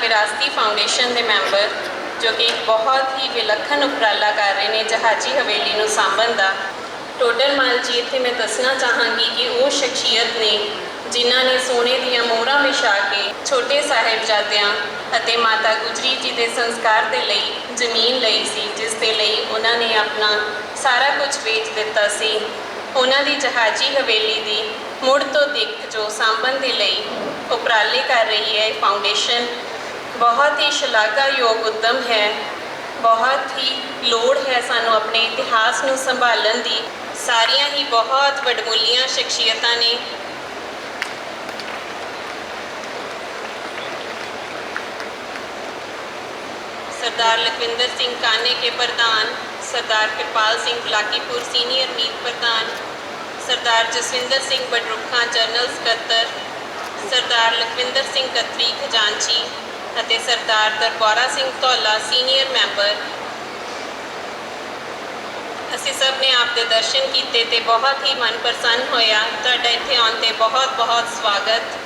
ਵਿਰਾਸਤੀ ਫਾਊਂਡੇਸ਼ਨ ਦੇ ਮੈਂਬਰ, ਜੋ ਕਿ ਬਹੁਤ ਹੀ ਵਿਲੱਖਣ ਉਪਰਾਲਾ ਕਰ ਰਹੇ ਨੇ ਜਹਾਜੀ ਹਵੇਲੀ ਨੂੰ ਸਾਂਭਣ ਦਾ। ਟੋਡਰ ਮਾਲ ਜੀ ਇੱਥੇ ਮੈਂ ਦੱਸਣਾ ਚਾਹਾਂਗੀ ਕਿ ਉਹ ਸ਼ਖਸੀਅਤ ਨੇ, ਜਿਨ੍ਹਾਂ ਨੇ ਸੋਨੇ ਦੀਆਂ ਮੋਹਰਾਂ ਵਿਛਾ ਕੇ ਛੋਟੇ ਸਾਹਿਬਜ਼ਾਦਿਆਂ ਅਤੇ ਮਾਤਾ ਗੁਜਰੀ ਜੀ ਦੇ ਸੰਸਕਾਰ ਦੇ ਲਈ ਜ਼ਮੀਨ ਲਈ ਸੀ, ਜਿਸ ਦੇ ਲਈ ਉਹਨਾਂ ਨੇ ਆਪਣਾ ਸਾਰਾ ਕੁਝ ਵੇਚ ਦਿੱਤਾ ਸੀ। ਉਹਨਾਂ ਦੀ ਜਹਾਜੀ ਹਵੇਲੀ ਦੀ ਮੁੜ ਤੋਂ ਦਿੱਖ ਜੋ ਸਾਂਭਣ ਦੇ ਲਈ ਉਪਰਾਲੇ ਕਰ ਰਹੀ ਹੈ ਫਾਊਂਡੇਸ਼ਨ। ਬਹੁਤ ਹੀ ਸ਼ਲਾਘਾਯੋਗ ਉਦਮ ਹੈ ਬਹੁਤ ਹੀ ਲੋੜ ਹੈ ਸਾਨੂੰ ਆਪਣੇ ਇਤਿਹਾਸ ਨੂੰ ਸੰਭਾਲਣ ਦੀ ਸਾਰੀਆਂ ਹੀ ਬਹੁਤ ਵਡਮੁੱਲੀਆਂ ਸ਼ਖਸੀਅਤਾਂ ਨੇ ਸਰਦਾਰ ਲਖਵਿੰਦਰ ਸਿੰਘ ਕਾਨੇ ਕੇ ਪ੍ਰਧਾਨ ਸਰਦਾਰ ਕਿਰਪਾਲ ਸਿੰਘ ਬਲਾਕੀਪੁਰ ਸੀਨੀਅਰ ਮੀਤ ਪ੍ਰਧਾਨ ਸਰਦਾਰ ਜਸਵਿੰਦਰ ਸਿੰਘ ਬਡਰੁੱਖਾਂ ਜਨਰਲ ਸਕੱਤਰ ਸਰਦਾਰ ਲਖਵਿੰਦਰ ਸਿੰਘ ਕਤਰੀ ਖਜ਼ਾਨਚੀ ਅਤੇ ਸਰਦਾਰ ਦਰਬਾਰਾ ਸਿੰਘ ਧੌਲਾ ਸੀਨੀਅਰ ਮੈਂਬਰ। ਅਸੀਂ ਸਭ ਨੇ ਆਪ ਦੇ ਦਰਸ਼ਨ ਕੀਤੇ ਤੇ ਬਹੁਤ ਹੀ ਮਨ ਪ੍ਰਸੰਨ ਹੋਇਆ। ਤੁਹਾਡਾ ਇੱਥੇ ਆਉਣ ਤੇ ਬਹੁਤ ਬਹੁਤ ਸਵਾਗਤ।